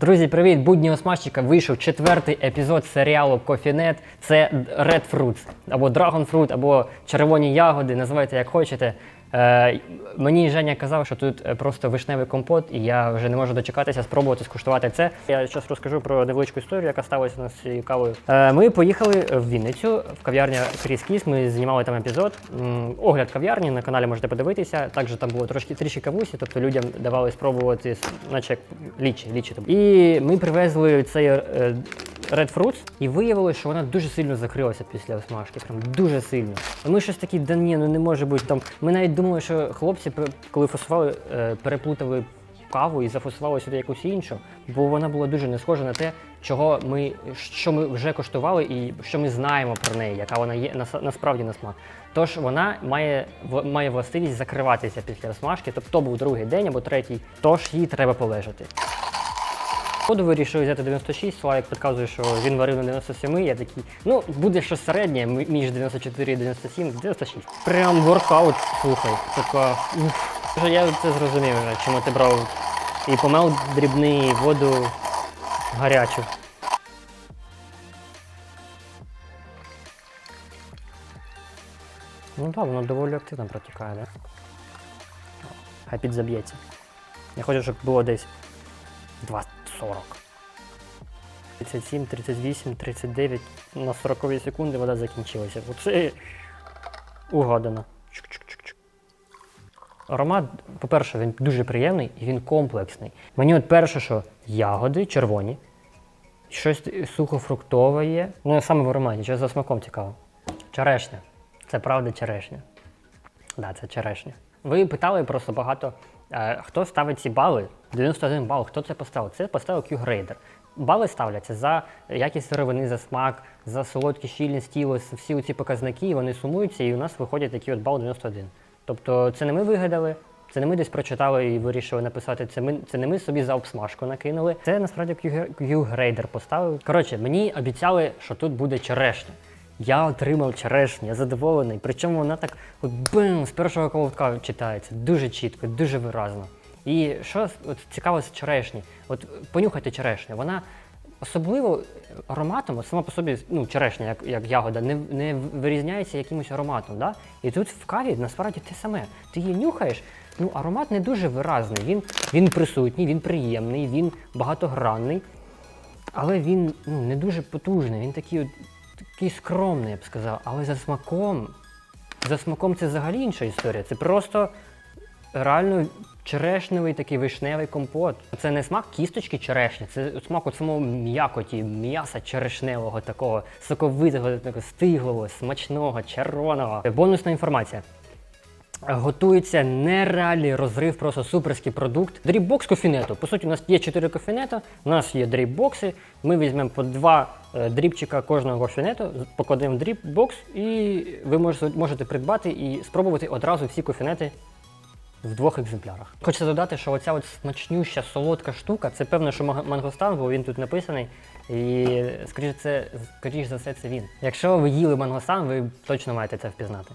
Друзі, привіт! Будні Осмажчика вийшов четвертий епізод серіалу Кофінет. Це Red Fruits, або Dragon Fruit, або червоні ягоди, називайте як хочете. Е, мені Женя казав, що тут е, просто вишневий компот, і я вже не можу дочекатися спробувати скуштувати це. Я зараз розкажу про невеличку історію, яка сталася у нас з цією кавою. Е, ми поїхали в Вінницю в кав'ярня Кріс Кіс. Ми знімали там епізод. Огляд кав'ярні на каналі можете подивитися. Також там було трошки трішки кавусі, тобто людям давали спробувати, наче як лічі, лічі. І ми привезли цей е, Red Fruits, і виявилося, що вона дуже сильно закрилася після осмажки. Прям дуже сильно. А ми щось такі, да ні, ну не може бути там. Ми навіть думали, що хлопці, коли фасували, е, переплутали каву і зафасували сюди якусь іншу, бо вона була дуже не схожа на те, чого ми, що ми вже коштували і що ми знаємо про неї, яка вона є нас- насправді на смак. Тож вона має, в- має властивість закриватися після осмажки, тобто був другий день або третій, тож їй треба полежати. Воду вирішив взяти 96, Славік підказує, що він варив на 97, я такий, ну, буде щось середнє між 94 і 97, 96. Прям воркаут, слухай, така. Вже Я це зрозумів вже, чому ти брав і помел дрібний, і воду гарячу. Ну так, воно доволі активно протікає. Да? Хай підзаб'ється. Я хочу, щоб було десь 2.40. 37, 38, 39. На 40 секунди вода закінчилася. Оце угадано. Аромат, по-перше, він дуже приємний і він комплексний. Мені от перше, що ягоди червоні, щось сухофруктове є. Ну, саме в ароматі, що за смаком цікаво. Черешня. Це правда черешня. Да, це черешня. Ви питали просто багато, хто ставить ці бали? 91 бал, хто це поставив? Це поставив Q-грейдер. Бали ставляться за якість сировини, за смак, за солодкість, щільність тіла, всі ці показники, вони сумуються, і у нас виходить такий от бал 91. Тобто це не ми вигадали, це не ми десь прочитали і вирішили написати. Це ми це не ми собі за обсмажку накинули. Це насправді Q-грейдер поставив. Коротше, мені обіцяли, що тут буде черешня. Я отримав черешню, я задоволений. Причому вона так от бим, з першого колотка читається, дуже чітко, дуже виразно. І що от, цікаво з черешні? От понюхайте черешню, вона особливо ароматом, от сама по собі ну, черешня, як, як ягода, не, не вирізняється якимось ароматом. Да? І тут в каві насправді те саме. Ти її нюхаєш, ну аромат не дуже виразний. Він, він присутній, він приємний, він багатогранний. Але він ну, не дуже потужний, він такий, от, такий скромний, я б сказав. Але за смаком, за смаком це взагалі інша історія. Це просто реально черешневий такий вишневий компот. Це не смак кісточки черешні, це смак от самого м'якоті, м'яса черешневого, такого соковитого, такого стиглого, смачного, червоного. Бонусна інформація. Готується нереальний розрив, просто суперський продукт. Дріббокс кофінету. По суті, у нас є 4 кофінета, у нас є дріббокси. Ми візьмемо по два е, дрібчика кожного кофінету, покладемо в дріббокс, і ви можете, придбати і спробувати одразу всі кофінети в двох екземплярах. Хочеться додати, що оця от смачнюща солодка штука, це певно, що мангостан, бо він тут написаний. І скоріш, це, скоріш за все, це він. Якщо ви їли мангостан, ви точно маєте це впізнати.